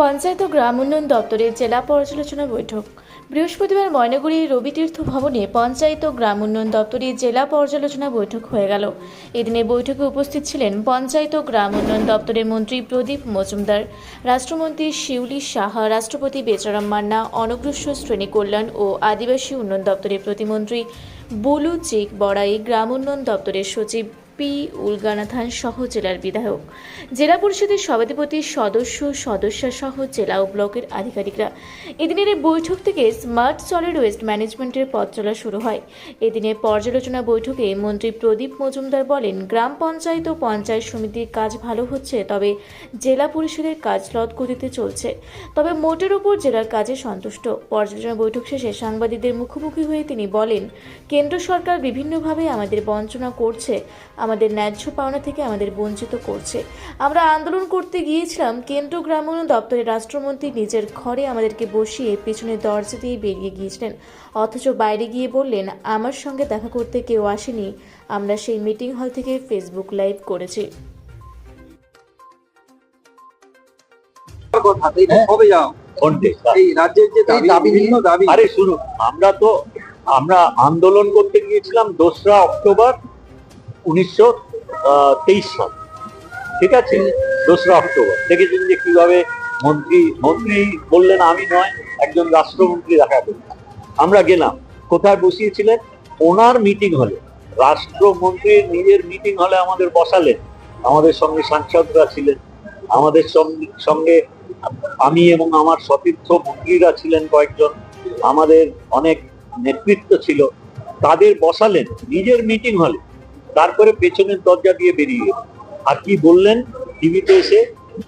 পঞ্চায়েত ও গ্রাম উন্নয়ন দপ্তরের জেলা পর্যালোচনা বৈঠক। বৃহস্পতিবার ময়নাগুড়ি রবিতীর্থ ভবনে পঞ্চায়েত ও গ্রাম উন্নয়ন দপ্তরের জেলা পর্যালোচনা বৈঠক হয়ে গেল। এদিনে বৈঠকে উপস্থিত ছিলেন পঞ্চায়েত ও গ্রাম উন্নয়ন দপ্তরের মন্ত্রী প্রদীপ মজুমদার, রাষ্ট্রমন্ত্রী শিউলি সাহা, রাষ্ট্রপতি বেচারাম মান্না অনগ্রসর শ্রেণি কল্যাণ ও আদিবাসী উন্নয়ন দপ্তরের প্রতিমন্ত্রী বুলু চেক বড়াই, গ্রাম উন্নয়ন দপ্তরের সচিব পি উলগানাথান সহ জেলার বিধায়ক। জেলা পরিষদের সভাধিপতি সদস্য, সদস্যা সহ জেলা ও ব্লকের আধিকারিকরা। এদিনের এই বৈঠক থেকে স্মার্ট সলিড ওয়েস্ট ম্যানেজমেন্টের পথ চলা শুরু হয়। এদিনের পর্যালোচনা বৈঠকে মন্ত্রী প্রদীপ মজুমদার বলেন, গ্রাম পঞ্চায়েত ও পঞ্চায়েত সমিতির কাজ ভালো হচ্ছে, তবে জেলা পরিষদের কাজ লদ গতিতে চলছে। তবে মোটের ওপর জেলার কাজে সন্তুষ্ট। পর্যালোচনা বৈঠক শেষে সাংবাদিকদের মুখোমুখি হয়ে তিনি বলেন, কেন্দ্র সরকার বিভিন্নভাবে আমাদের বঞ্চনা করছে। আমাদের ন্যায্য পাওনা থেকে আমাদের বঞ্চিত করছে। আমরা আন্দোলন করতে গিয়েছিলাম কেন্দ্র গ্রামীণ দপ্তরের রাষ্ট্রমন্ত্রী নিজের ঘরে আমাদেরকে বসিয়ে পেছনে দরজা দিয়ে বেরিয়ে গিয়েছিলেন। অথচ বাইরে গিয়ে বললেন আমার সঙ্গে দেখা করতে কেউ আসেনি। আমরা সেই মিটিং হল থেকে ফেসবুক লাইভ করেছি। আমরা তো আমরা আন্দোলন করতে গিয়েছিলাম দোসরা অক্টোবর। উনিশশো তেইশ সাল। ঠিক আছে? দোসরা অক্টোবর। দেখেছেন যে কীভাবে মন্ত্রী মন্ত্রী বললেন, আমি নয়, একজন রাষ্ট্রমন্ত্রী দেখা করলেন আমরা গেলাম। কোথায় বসিয়েছিলেন? ওনার মিটিং হলে। রাষ্ট্রমন্ত্রীর নিজের মিটিং হলে আমাদের বসালেন। আমাদের সঙ্গে সাংসদরা ছিলেন। আমাদের সঙ্গে আমি এবং আমার সতীর্থ মন্ত্রীরা ছিলেন কয়েকজন। আমাদের অনেক নেতৃত্ব ছিল। তাদের বসালেন। নিজের মিটিং হলে। তারপরে পেছনের দরজা দিয়ে বেরিয়ে আর কি বললেন? টিভিতে এসে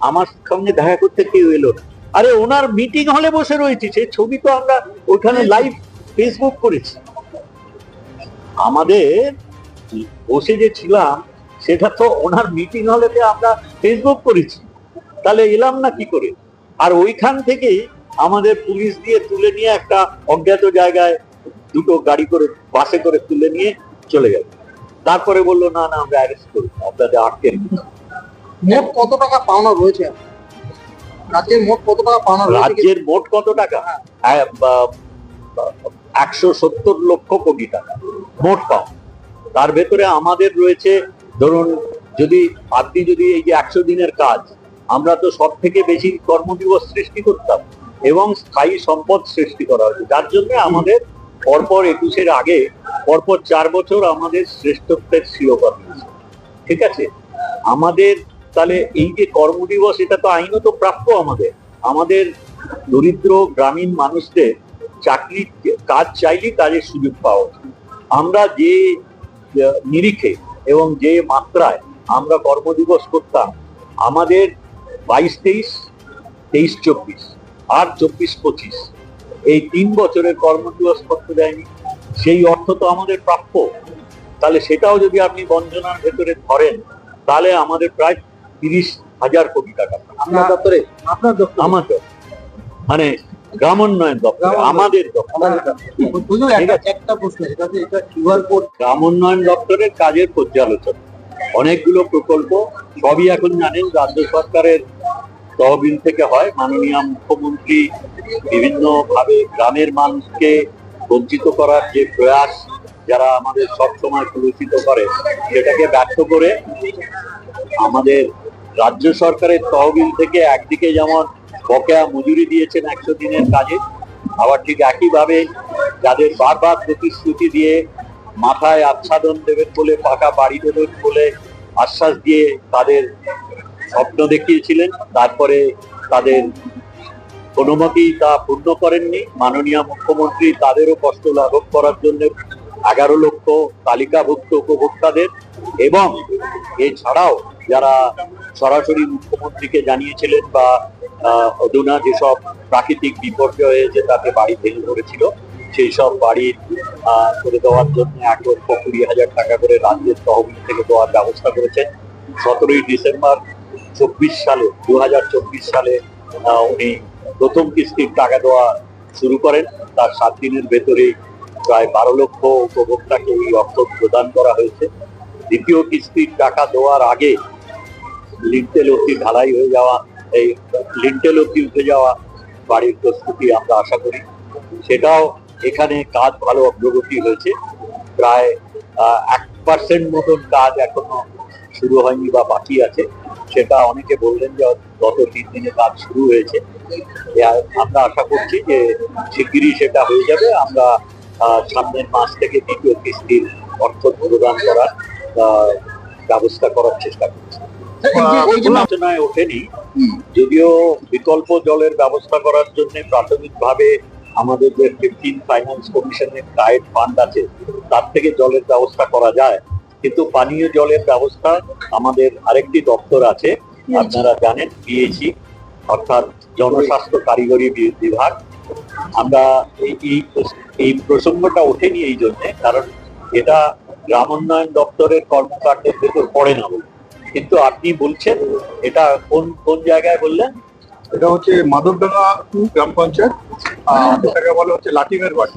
আমার সঙ্গে দেখা করতে কেউ এলো আরে, ওনার মিটিং হলে বসে রয়েছে। সে ছবি তো আমরা ওখানে লাইভ ফেসবুক করেছি। আমাদের বসে যে ছিলাম, সেটা তো ওনার মিটিং হলেতে আমরা ফেসবুক করেছি। তাহলে এলাম না কি করে? আর ওইখান থেকেই আমাদের পুলিশ দিয়ে তুলে নিয়ে একটা অজ্ঞাত জায়গায় দুটো গাড়ি করে, বাসে করে তুলে নিয়ে চলে গেল। তারপরে বলল না না আমরা অ্যারেস্ট করি আপনাদের আটকে। মোট কত টাকা পাওনা রয়েছে? রাজ্যের মোট কত টাকা পাওনা রাজ্যের মোট কত টাকা? হ্যাঁ, বা- একশো সত্তর লক্ষ কোটি টাকা মোট পাওয়া তার ভেতরে আমাদের রয়েছে ধরুন যদি আপনি যদি এই যে একশো দিনের কাজ আমরা তো সব থেকে বেশি কর্মদিবস সৃষ্টি করতাম এবং স্থায়ী সম্পদ সৃষ্টি করা হয়েছে যার জন্য আমাদের পরপর একুশের আগে, পরপর চার বছর আমাদের শ্রেষ্ঠত্বের শিরোপা দিয়েছে ঠিক আছে? আমাদের তাহলে এই যে কর্মদিবস, এটা তো আইনত প্রাপ্য আমাদের। আমাদের দরিদ্র গ্রামীণ মানুষদের চাকরি, কাজ চাইলেই কাজের সুযোগ পাওয়া। আমরা যে নিরিখে এবং যে মাত্রায় আমরা কর্মদিবস করতাম, আমাদের বাইশ তেইশ তেইশ চব্বিশ, আর চব্বিশ পঁচিশ। এই তিন বছরের কর্মদিবস করতে দেয়নি সেই অর্থ তো আমাদের প্রাপ্য। তাহলে সেটাও যদি আপনি বঞ্চনার ভেতরে ধরেন তাহলে আমাদের প্রায় তিরিশ হাজার কোটি টাকা। আপনার দপ্তরে? আপনার দপ্তরে। আমার দপ্তর। মানে গ্রামোন্নয়ন দপ্তর আমাদের দপ্তর। আমাদের দপ্তরে। বুঝলো ঠিক একটা আছে। একটা প্রশ্ন এটা যে এটা কিউআর কোড গ্রাম উন্নয়ন দপ্তরের কাজের পর্যালোচনা। অনেকগুলো প্রকল্প সবই এখন জানেন রাজ্য সরকারের তহবিল থেকে হয়। মাননীয় মুখ্যমন্ত্রী বিভিন্ন ভাবে গ্রামের মানুষকে বঞ্চিত করার যে প্রয়াস যারা আমাদের সব সময় কলুষিত করে, সেটাকে ব্যর্থ করে আমাদের রাজ্য সরকারের তহবিল থেকে একদিকে যেমন বকেয়া মজুরি দিয়েছেন একশো দিনের কাজে, আবার ঠিক একইভাবে যাদের বারবার প্রতিশ্রুতি দিয়ে মাথায় আচ্ছাদন দেবেন বলে, পাকা বাড়ি দেবেন বলে আশ্বাস দিয়ে তাদের স্বপ্ন দেখিয়েছিলেন, তারপরে তাদের কোনো মতেই তা পূর্ণ করেননি। মাননীয় মুখ্যমন্ত্রী তাদেরও কষ্ট লাঘব করার জন্য এগারো লক্ষ তালিকাভুক্ত উপভোক্তাদের এবং এছাড়াও যারা সরাসরি মুখ্যমন্ত্রীকে জানিয়েছিলেন বা অধুনা যেসব প্রাকৃতিক বিপর্যয় হয়েছে তাতে বাড়ি ভেঙে পড়েছিল সেই সব বাড়ির করে দেওয়ার জন্য এক লক্ষ কুড়ি হাজার টাকা করে রাজ্যের তহবিল থেকে দেওয়ার ব্যবস্থা করেছেন। সতেরোই ডিসেম্বর চব্বিশ সালে দু হাজার চব্বিশ সালে উনি প্রথম কিস্তির টাকা দেওয়া শুরু করেন। তার সাত দিনের ভেতরে প্রায় বারো লক্ষ উপভোক্তাকে এই অর্থ প্রদান করা হয়েছে। দ্বিতীয় কিস্তির টাকা দেওয়ার আগে লিন্টেল লক্ষ্মী ঢালাই হয়ে যাওয়া, এই লিন্টেল অব্দি উঠে যাওয়া বাড়ির প্রস্তুতি আমরা আশা করি। সেটাও এখানে কাজ ভালো অগ্রগতি হয়েছে। প্রায় এক পার্সেন্ট মতন কাজ এখনও শুরু হয়নি বা বাকি আছে। সেটা অনেকে বললেন যে গত তিন দিনে কাজ শুরু হয়েছে। আমরা আশা করছি যে শিগগিরই সেটা হয়ে যাবে। আমরা সামনের মাস থেকে দ্বিতীয় কিস্তির অর্থ প্রদান করার ব্যবস্থা করার চেষ্টা করছি। আলোচনায় ওঠেনি। যদিও বিকল্প জলের ব্যবস্থা করার জন্য প্রাথমিকভাবে আমাদের যে ফিফটিন ফাইন্যান্স কমিশনের ডায়েট ফান্ড আছে তার থেকে জলের ব্যবস্থা করা যায়। কিন্তু পানীয় জলের ব্যবস্থা আমাদের আরেকটি দপ্তর আছে। আপনারা জানেন পিএইচি অর্থাৎ জনস্বাস্থ্য কারিগরি বিভাগ। আমরা এই এই প্রসঙ্গটা ওঠেনি এই জন্য কারণ এটা গ্রাম উন্নয়ন দপ্তরের কর্মকাণ্ডের ভেতর পড়ে না বলে। কিন্তু আপনি বলছেন এটা কোন কোন জায়গায় বললেন? এটা হচ্ছে মাধবডাঙ্গা টু গ্রাম পঞ্চায়েত আর এটাকে বলা হচ্ছে লাটিমের বাড়ি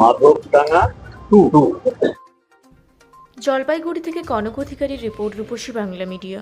মাধবডাঙ্গা টু। টু। জলপাইগুড়ি থেকে কনক অধিকারীর রিপোর্ট রূপসী বাংলা মিডিয়া।